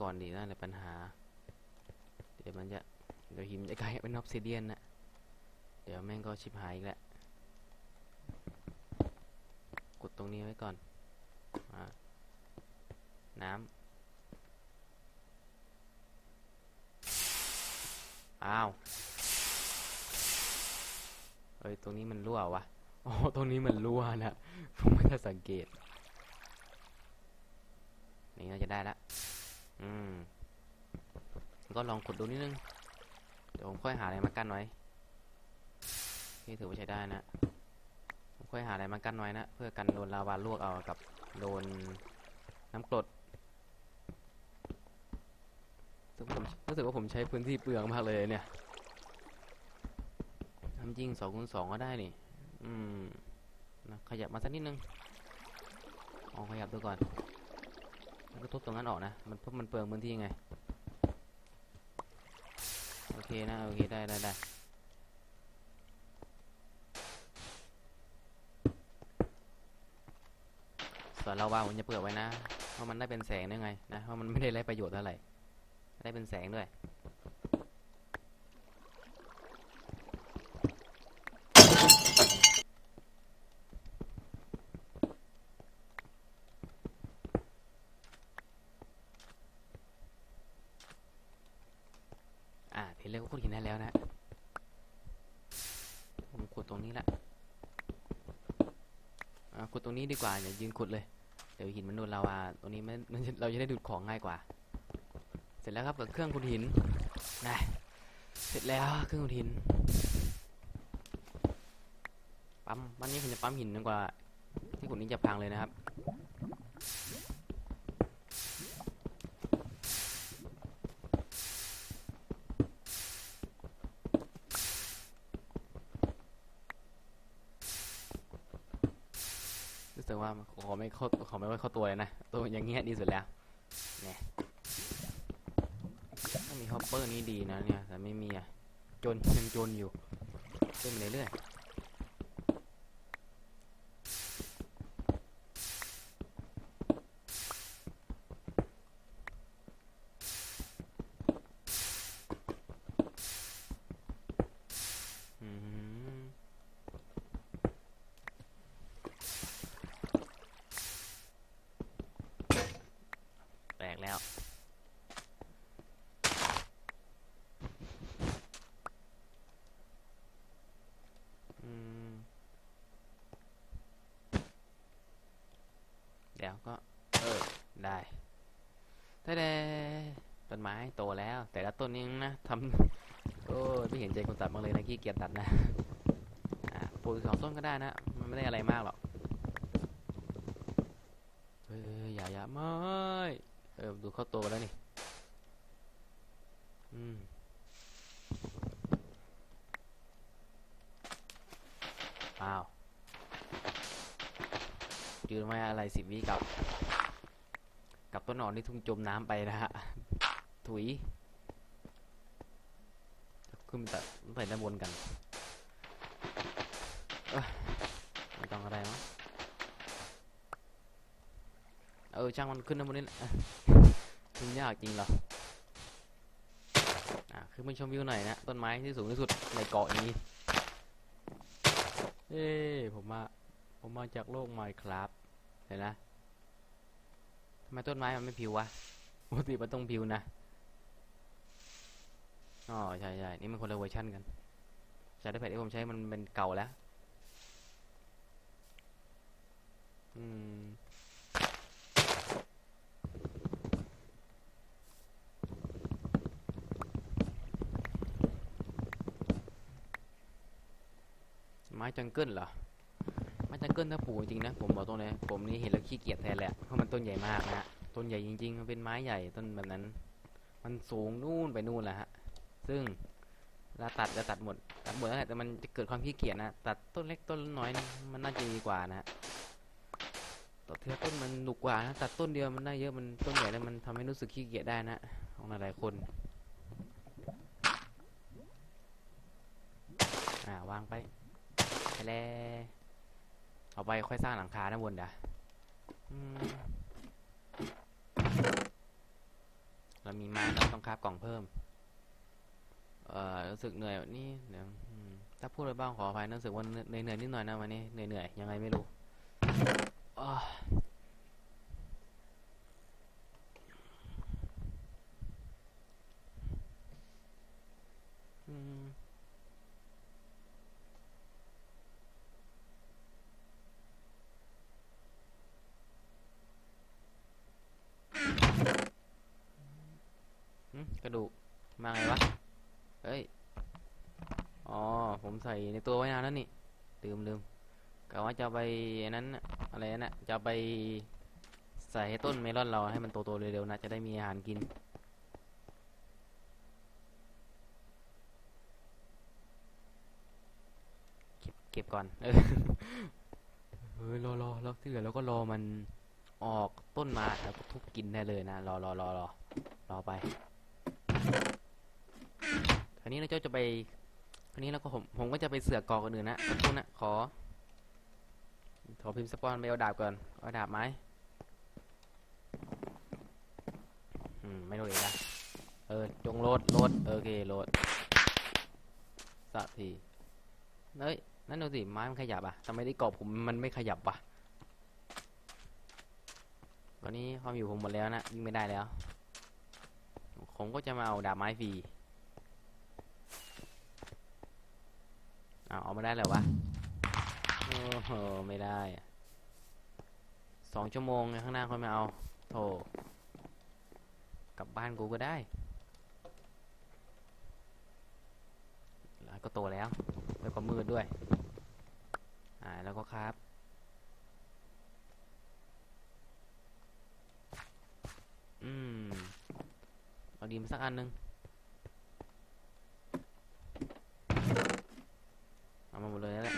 ก่อนดีนั่นแหละปัญหา เดี๋ยวมันจะ เดี๋ยวหิมจะกลายเป็นออฟซิเดียนนะเดี๋ยวแม่งก็ชิบหายอีกแล้วกดตรงนี้ไว้ก่อนอน้ำ อ้าว เอ้ย ตรงนี้มันรั่ววะอ๋อตรงนี้มันรั่วนะผมไม่ได้สังเกต นี่น่าจะได้ละ อืม ก็ลองขุดดูนิดนึง เดี๋ยวผมค่อยหาอะไรมากั้นไว้ นี่ถือว่าใช้ได้นะผมค่อยหาอะไรมากั้นไว้นะ เพื่อกันโดนลาวาลวกเอากับโดนน้ำกรดรู้สึกผมรู้สึกว่าผมใช้พื้นที่เปลืองมากเลยเนี่ยทำจริงสองคูณสองก็ได้นี่ อืมนะขยับมาสักนิดนึงลองขยับดูก่อน แล้วก็ทุบตรงนั้นออกนะ มันเพราะมันเปลืองพื้นที่ไง โอเคนะ โอเคได้ได้ได้ส่วนเราว่าผมจะเปิดไว้นะ เพราะมันได้เป็นแสงได้ไงนะ เพราะมันไม่ได้ไรประโยชน์เท่าไหร่ได้เป็นแสงด้วย อ่าทีเรียว่าขุดหินได้แล้วนะผมขุดตรงนี้ละอ่าขุดตรงนี้ดีกว่าอย่ายืนขุดเลย เดี๋ยวหินมันโดนลาวาตรงนี้มันเราจะได้ดูดของง่ายกว่า เสร็จแล้วครับกับเครื่องขุดหินนะเสร็จแล้วเครื่องขุดหิน ปั๊มวันนี้ผมจะปั๊มหินจนกว่าที่ขุดนี้จะพังเลยนะครับึกว่าขอไม่เข้าขอไม่ค่อยเข้าตัวเลยนะ ตัวอย่างเงี้ยดีสุดแล้ว เนี่ยถ้ามีฮอปเปอร์นี่ดีนะเนี่ย แต่ไม่มีอะ จนยังจนอยู่เล่นไปเรื่อยๆอืม แตกแล้ว อืม เดี๋ยวก็ เออ ได้แต่เดต้นไม้โตแล้ว แต่ละต้นนี้นะทำโอ้ยไม่เห็นใจคนตัดมากเลยนะขี้เกียจตัดนะอ่าปลูกสองต้นก็ได้นะ มันไม่ได้อะไรมากหรอกเฮ้ยอย่าอย่าไม่เออดูเข้าตัวแล้วนี่อืมอ้าวยืนไว้อะไรสิบวิกับ กับต้นหนอนที่ทุ่งจมน้ำไปนะฮะ ถุย ขึ้นไปตัดใส่ด้านบนกันไม่ต้องอะไรมั้งเออ ช่างมันขึ้นด้านบนนี่แหละขึ้นยากจริงเหรออะขึ้นมาชมวิวหน่อยนะ ต้นไม้ที่สูงที่สุดในเกาะนี้ เอ้ผมมา ผมมาจากโลกไมครับ เห็นนะ ทำไมต้นไม้มันไม่ผิววะปกติมันต้องผิวนะอ๋อใช่ใช่นี่มันคนละเวอร์ชันกันใช้ได้แผ่นที่ผมใช้มันเป็นเก่าแล้ว อืมไม้จังเกิลเหรอ ไม้จังเกิลถ้าปลูกจริงนะผมบอกตรงเลยผมนี่เห็นแล้วขี้เกียจแทนแหละเพราะมันต้นใหญ่มากนะฮะต้นใหญ่จริงๆมันเป็นไม้ใหญ่ต้นแบบนั้น มันสูงนู่นไปนู่นแหละฮะ ซึ่งเวลาตัดจะตัดหมดตัดหมดแล้วแหละแต่มันจะเกิดความขี้เกียจนะตัดต้นเล็กต้นน้อยมันน่าจะดีกว่านะฮะตัดเทือต้นมันหนุกกว่านะตัดต้นเดียวมันได้เยอะมันต้นใหญ่แล้วมันทำให้รู้สึกขี้เกียจได้นะของหลายๆคนอ่าวางไปไปแล้ว เอาไปค่อยสร้างหลังคาด้านบนเดี๋ยวเรามีไม้เราต้องคราบกล่องเพิ่ม เอ่อรู้สึกเหนื่อยนี่เดี๋ยวถ้าพูดไปบ้างขออภัยรู้สึกว่าเหนื่อยเหนื่อยนิดหน่อยนะวันนี้เหนื่อยเหนื่อยๆยังไงไม่รู้อ้ออืม กระดูก มาไงวะ เฮ้ย อ๋อ ผมใส่ในตัวไว้นานแล้วนี่ ลืมลืมกะว่าจะไปนั้นอะไรนั่นนะจะไปใส่ให้ต้นเมลอนเราให้มันโตๆเร็วๆนะ จะได้มีอาหารกิน เก็บเก็บก่อน เออเฮ้ยรอรอแล้วที่เหลือเราก็รอมันออกต้นมาแล้วก็ทุบกินได้เลยนะ รอรอรอรอรอไป คราวนี้เราจะไปคราวนี้เราก็ผมผมก็จะไปเสือกกอกันอื่นนะขอบคุณนะขอขอพิมพ์สปอนไปเอาดาบก่อนเอาดาบไหมอืมไม่โหลดอีกแล้วเออจงโหลดโหลดโอเคโหลดสักทีเฮ้ยนั่นดูสิไม้มันขยับอะทำไมได้กรอบผมมันไม่ขยับวะตอนนี้ความอยู่ผมหมดแล้วนะวิ่งไม่ได้แล้ว ผมก็จะมาเอาดาบไม้ฟรีเอาเอามาได้แล้ววะโอ้โหไม่ได้สองชั่วโมงข้างหน้าค่อยมาเอาโธ่กลับบ้านกูก็ได้แล้วก็โตแล้ว แล้วก็มืดด้วย อ่า แล้วก็ครับ อืม เอา ดีมาสักอันหนึงเอามาหมดเลยแหละ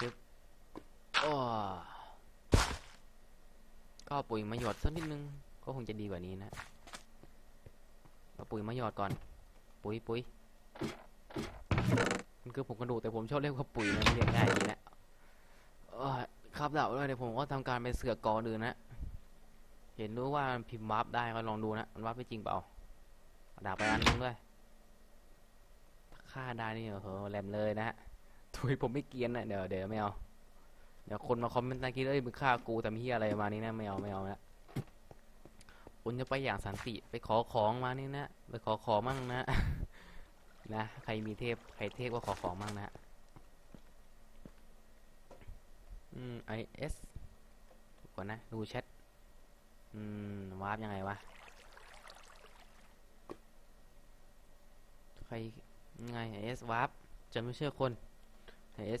จึ๊บโอ้ก็เอาปุ๋ยมาหยอดสักนิดนึง ก็คงจะดีกว่านี้นะเอาปุ๋ยมาหยอดก่อน ปุ๋ยปุ๋ยมันคือผมกระดูกแต่ผมชอบเรียกว่าปุ๋ยนะมันเรียกง่ายดีนะครับเดาด้วยเดี๋ยวผมก็ทำการไปเสือกกอดูนะ เห็นรู้ว่ามันพิมพ์วาร์ปได้ก็ลองดูนะมันวาร์ปได้จริงเปล่าเอาดาบไปอันนึงด้วยฆ่าได้นี่โอ้โหแหลมเลยนะฮะถุยผมไม่เกียนนะเดี๋ยวเดี๋ยวไม่เอาเดี๋ยวคนมาคอมเมนต์ตะกี้เอ้ยมึงฆ่ากูแต่มีเฮียอะไรมานี่นะไม่เอาไม่เอาละ คุณจะไปอย่างสันติไปขอของมานี่นะ ไปขอของมั่งนะ นะ ใครมีเทพ ใครเทพก็ขอของมั่งนะ อืมไอเอสก่อนนะ ดูแชท อืม วาร์ปยังไงวะ ใครยังไงไอเอสวาร์ปจะไม่เชื่อคน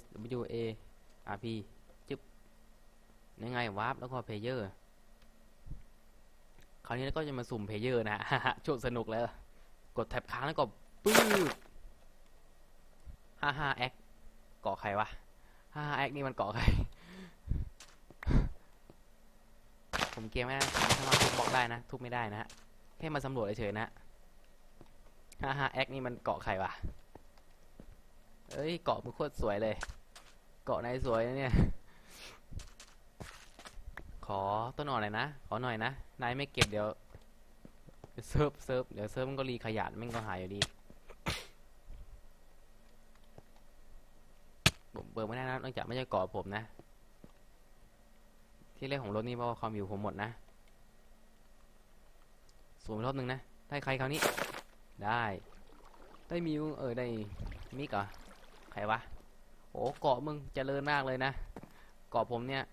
S W A R P จึ๊บยังไงวาร์ปแล้วก็เพเยอร์ คราวนี้ก็จะมาสุ่มเพเยอร์นะช่วงสนุกแล้ว กดแท็บค้างแล้วก็ปื้ดห้าห้าแอคเกาะใครวะห้าห้าแอคนี่มันเกาะใคร ผมเกมไม่ได้สามารถทุบบล็อกได้นะ ทุบไม่ได้นะฮะ แค่มาสำรวจเฉยๆนะห้าห้าแอคนี่มันเกาะใครวะเอ้ย เกาะมันโคตรสวยเลย เกาะในสวยนะเนี่ย ขอต้นอ่อนหน่อยนะ ขอหน่อยนะ นายไม่เก็บเดี๋ยวเซิร์ฟเซิร์ฟเดี๋ยวเซิร์ฟมันก็รีขยะมันก็หายอยู่ดีผมเบิกไม่ได้นะนอกจากไม่ใช่เกาะผมนะ ที่เล่นของรถนี่เพราะว่าความอยู่ผมหมดนะสูงรอบหนึ่งนะ ได้ใครคราวนี้ ได้ ได้มิวเออได้มิกเหรอใครวะโอ้เกาะมึงเจริญมากเลยนะเกาะผมเนี่ย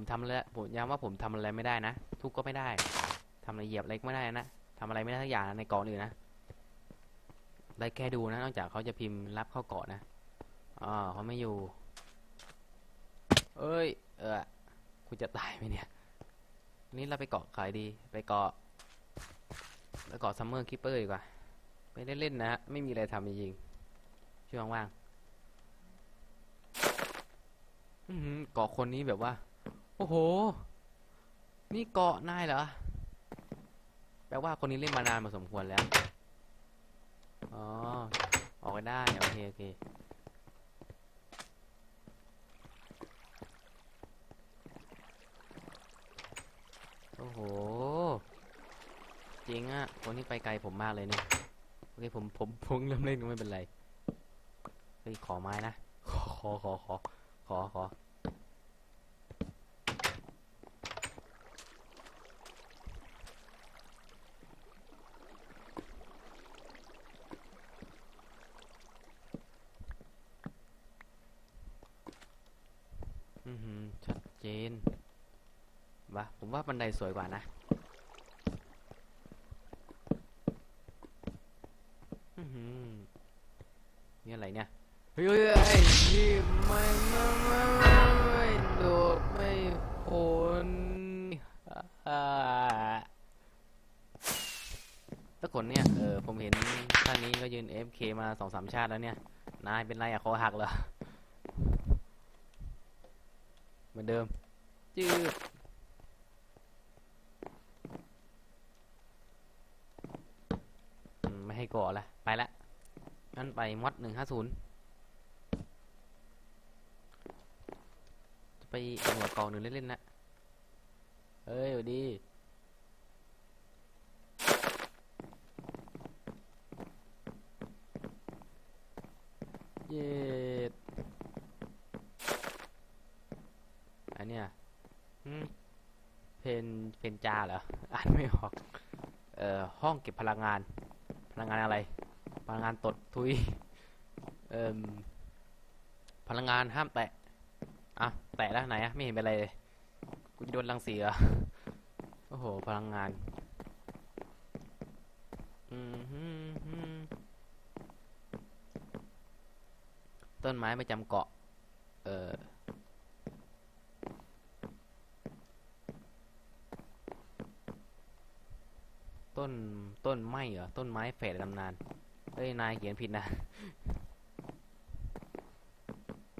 ผมทำอะไรผมย้ำว่าผมทำอะไรไม่ได้นะ ทุกก็ไม่ได้ทำอะไรเหยียบเล็กไม่ได้นะทำอะไรไม่ได้ทักอย่างนะในเกาะอื่นนะได้แค่ดูนะ นอกจากเขาจะพิมพ์รับเข้าเกาะนะอ๋อเขาไม่อยู่ เอ้ย เออคุณจะตายไหมเนี่ย นี่เราไปเกาะใครดี ไปเกาะไปเกาะซัมเมอร์คิปเปอร์ดีกว่า ไปเล่นๆนะฮะ ไม่มีอะไรทำจริงๆช่วงว่างเกาะคนนี้แบบว่า โอ้โห นี่เกาะนายเหรอ แปลว่าคนนี้เล่นมานานพอสมควรแล้ว อ๋อ ออกไปได้ โอเค โอเค โอ้โห จริงอะคนที่ไปไกลผมมากเลยเนี่ย โอเค ผม ผมพงเริ่มเล่นก็ไม่เป็นไร เฮ้ย ขอไม้นะ ขอ ขอ ขอขอ ขอ ขอ อือหือ ชัดเจน วะ ผมว่าบันไดสวยกว่านะนี่อะไรเนี่ย เฮ้ยไอ้นี่ไม่ไม่ไม่ไม่ไม่โดดไม่พ้นอ่าแล้วคนเนี่ย เออ ผมเห็นท่านนี้ก็ยืน FK มาสองสามชาติแล้วเนี่ย นายเป็นไรอะคอหักเหรอ เหมือนเดิมจืดอืมไม่ให้ ก่อละไปละงั้นไปมอดหนึ่งห้าศูนย์จะไปหน่วกองหนึ่งเล่นๆนะเฮ้ยสวัสดีเย็ดอันเนี้ยเพนเพนจาเหรอ อ่านไม่ออก เอ่อ ห้องเก็บพลังงาน ลังงานอะไร พลังงานตดทุยเอ่มพลังงานห้ามแตะอะแตะแล้วไหนอะไม่เห็นเป็นไรเลยกูจะโดนรังสีเหรอโอ้โห พลังงานต้นไม้ประจำเกาะ เอ่อ ต้นไม้เหรอ ต้นไม้แฝดตำนาน เฮ้ย นายเขียนผิดนะ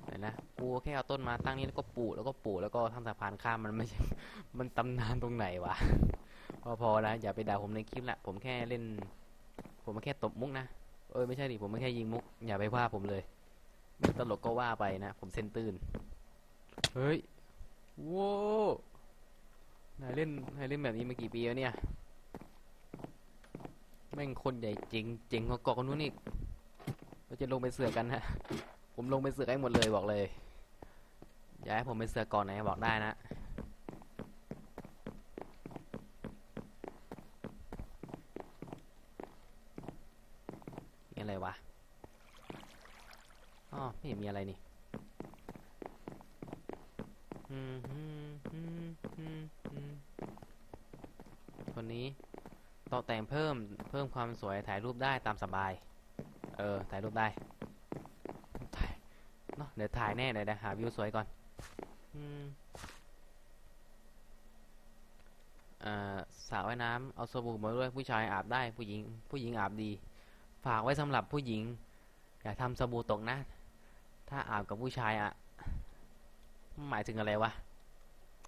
เห็นนะกูแค่เอาต้นมาตั้งนี้แล้วก็ปลูกแล้วก็ปลูกแล้วก็ทำสะพานข้ามมันไม่ใช่ มันตำนานตรงไหนวะ พอพอนะอย่าไปด่าผมในคลิปละ ผมแค่เล่น ผมแค่ตบมุกนะ เอ้ยไม่ใช่ดิ ผมไม่แค่ยิงมุก อย่าไปว่าผมเลย ตลกก็ว่าไปนะ ผมเส้นตื่น เฮ้ยโว้นายเล่นนายเล่นแบบนี้มากี่ปีแล้วเนี่ย แม่งคนใหญ่จริงเจ๋งกว่าเกาะนู้นอีกเราจะลงไปเสือกันฮะ ผมลงไปเสือกให้หมดเลยบอกเลย อยากให้ผมไปเสือกก่อนไหนบอกได้นะนี่อะไรวะ อ๋อไม่เห็นมีอะไรนี่คนนี้ ตกแต่งเพิ่มเพิ่มความสวยถ่ายรูปได้ตามสบาย เออ ถ่ายรูปได้ถ่ายเนาะเดี๋ยวถ่ายแน่เดี๋ยวเดี๋ยวหาวิวสวยก่อนอืมเอ่อสระว่ายน้ำเอาสบู่มาด้วยผู้ชายอาบได้ผู้หญิง ผู้หญิงอาบดี ฝากไว้สำหรับผู้หญิง อย่าทำสบู่ตกนะ ถ้าอาบกับผู้ชายอะหมายถึงอะไรวะ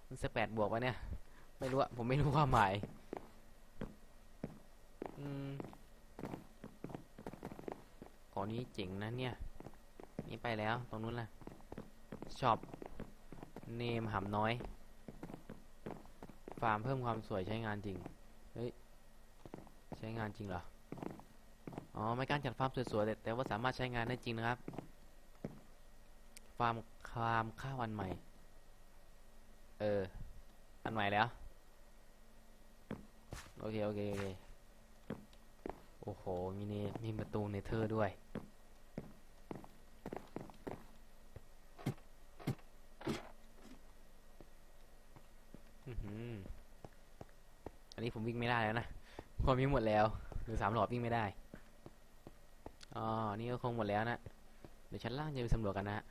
มันสแปดบวกวะเนี่ย ไม่รู้อะผมไม่รู้ความหมาย อืมก่อนนี้เจ๋งนะเนี่ย นี่ไปแล้ว ตรงนู้นล่ะช็อบเนมหำน้อย ฟาร์มเพิ่มความสวยใช้งานจริง เฮ้ย ใช้งานจริงเหรอ อ๋อ ไม่การจัดฟาร์มสวยๆแต่แต่ว่าสามารถใช้งานได้จริงนะครับ ฟาร์มคลามข้าวอันใหม่ เออ อันใหม่แล้ว โอเค โอเค โอเค โอ้โห มีเนมีประตูเนเธอร์ด้วย อันนี้ผมวิ่งไม่ได้แล้วนะความวิ่งหมดแล้ว หรือสามหลอดวิ่งไม่ได้ อ๋อ นี่ก็คงหมดแล้วนะ เดี๋ยวชั้นล่างจะไปสำรวจกันนะ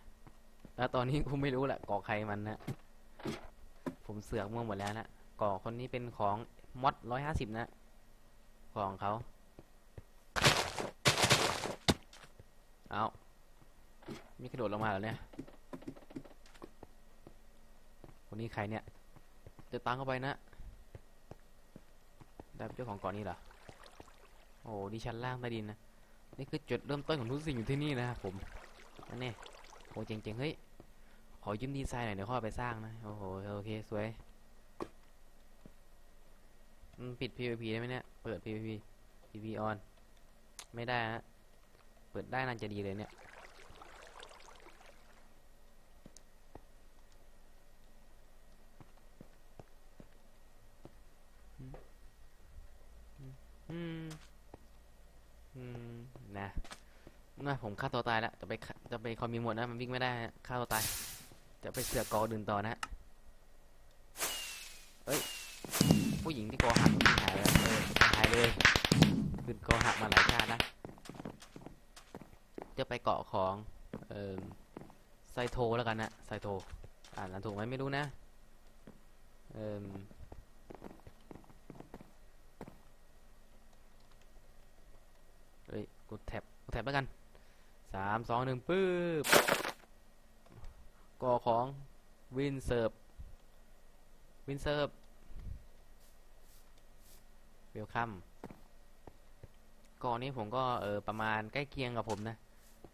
แล้วตอนนี้กูไม่รู้แหละก่อใครมันนะ ผมเสือกมั่วหมดแล้วนะ ก่อคนนี้เป็นของมอดร้อยห้าสิบนะ ของเขา มีกระโดดลงมาแล้วเนี่ยคนนี้ใครเนี่ยจะตังเข้าไปนะ ได้เจ้าของเกาะนี่เหรอ โอ้ดิชั้นล่างใต้ดินนะ นี่คือจุดเริ่มต้นของทุกสิ่งอยู่ที่นี่นะครับผมนั่นนี่โอ้เจ๋งๆ เฮ้ย ขอยืมดีไซน์หน่อยเดี๋ยวค่อไปสร้างนะ โอ้โห โอเค สวยปิด PVP ได้ไหมเนี่ย เปิด PVP PVP on ไม่ได้ฮะ เปิดได้น่าจะดีเลยเนี่ย อืม อืม นะ นะผมฆ่าตัวตายแล้วจะไปจะไปคอมมิวหมดนะมันวิ่งไม่ได้ฆ่าตัวตาย จะไปเสือกกอดื่นต่อนะเอ้ยผู้หญิงที่กอหักมันหายแล้วเออหายเลยคือกอหักมาหลายชาตินะ จะไปเกาะของเออไซโทแล้วกันนะไซโทอ่านอ่านถูกไหมไม่รู้นะเออเฮ้ยกดแท็บกดแท็บแล้วกัน สามสองหนึ่งปื๊บก่อของวินเซิร์ฟวินเซิร์ฟเวลคัมก่อนนี้ผมก็เออประมาณใกล้เคียงกับผมนะ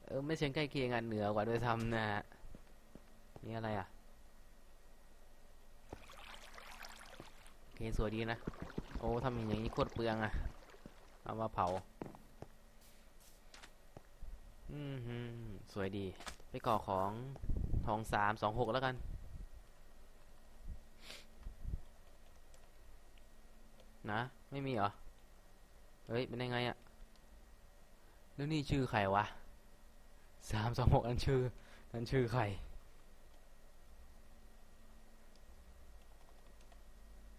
เออไม่เชิงใกล้เคียงอะเหนือกว่าด้วยซ้ำนะฮะนี่อะไรอะโอเคสวยดีนะ โอ้ทำอย่างนี้โคตรเปลืองอะ เอามาเผา อืมฮึสวยดี ไปก่อของทองสามสองหกแล้วกัน นะ ไม่มีเหรอ เฮ้ย เป็นยังไงอะแล้วนี่ชื่อใครวะสามสองหกอันชื่อนั่นชื่อใคร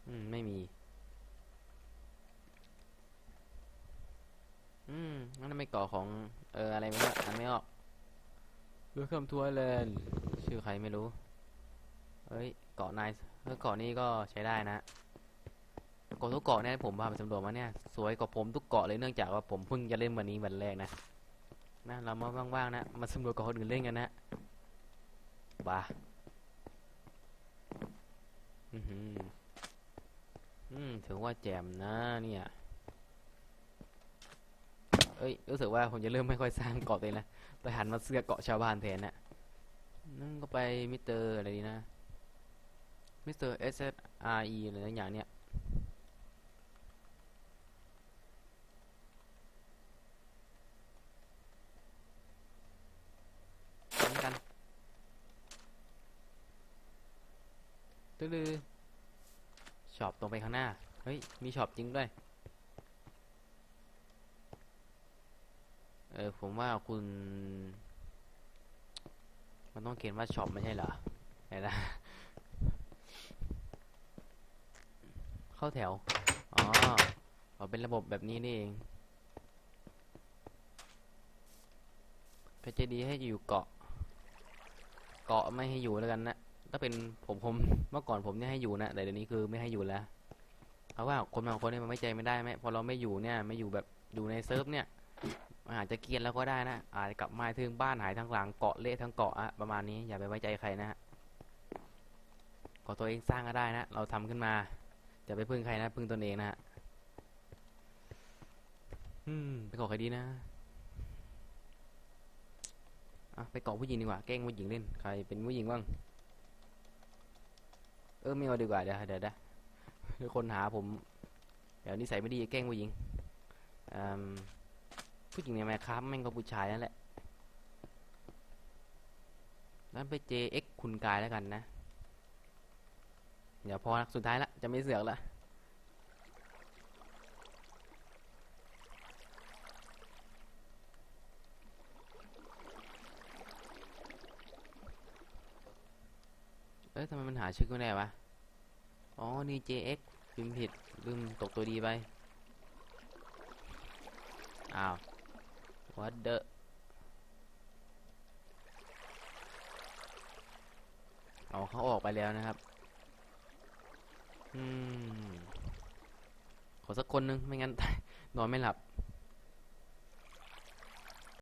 อืม ไม่มี มันไม่ก่อของ เอออะไรไม่รู้อ่านไม่ออก Welcome to Island ชื่อใครไม่รู้เฮ้ยเกาะนายเกาะนี้ก็ใช้ได้นะเกาะทุกเกาะเนี่ยผมพาไปสำรวจมาเนี่ยสวยกว่าผมทุกเกาะเลยเนื่องจากว่าผมเพิ่งจะเล่นวันนี้วันแรกนะนะเรามาว่างๆนะมาสำรวจเกาะคนอื่นเล่นกันนะบ้าอือหืออืมถือว่าแจ่มนะเนี่ย เอ้ยรู้สึกว่าผมจะเริ่มไม่ค่อยสร้างเกาะเลยนะไปหันมาเสือกเกาะชาวบ้านแทนนะนั่นก็ไปมิสเตอร์อะไรดีนะมิสเตอร์ S S R E อะไรสักอย่างเนี้ยเหมือนกันตื้อๆช็อปตรงไปข้างหน้า เฮ้ย มีช็อปจริงด้วย เออผมว่าคุณ มันต้องเขียนว่าช็อปไม่ใช่เหรอไหนนะเข้าแถว อ๋ออเป็นระบบแบบนี้นี่เองก็จะดีให้อยู่เกาะ เกาะไม่ให้อยู่แล้วกันนะถ้าเป็นผมผมเมื่อก่อนผมเนี่ยให้อยู่นะแต่เดี๋ยวนี้คือไม่ให้อยู่แล้วเพราะว่าคนบางคนเนี่ยมันไม่ใจไม่ได้ไหมพอเราไม่อยู่เนี่ย ไม่อยู่แบบอยู่ในเซิร์ฟเนี่ย มันอาจจะเกรียนแล้วก็ได้นะอาจจะกลับมาถึงบ้านหายทั้งหลังเกาะเละทั้งเกาะอะประมาณนี้อย่าไปไว้ใจใครนะฮะเกาะตัวเองสร้างก็ได้นะ เราทำขึ้นมาอย่าไปพึ่งใครนะ พึ่งตนเองนะฮะอืมไปเกาะใครดีนะอะไปเกาะผู้หญิงดีกว่าแกล้งผู้หญิงเล่นใครเป็นผู้หญิงบ้างเออไม่เอาดีกว่าเดี๋ยวเดี๋ยวเดี๋ยวเดี๋ยวคนหาผมเดี๋ยวนิสัยไม่ดีแกล้งผู้หญิงอืม ผู้หญิงในแมครับแม่งก็ผู้ชายนั่นแหละนั้นไป JX คุณกายแล้วกันนะ เดี๋ยวพอละสุดท้ายละจะไม่เสือกละเอ้ยทำไมมันหาชื่อไม่ได้วะ อ๋อ นี่ JX พิมพ์ผิดลืมตกตัวดีไป อ้าว what the เอาเขาออกไปแล้วนะครับ อืม ขอสักคนหนึง ไม่งั้น นอนไม่หลับ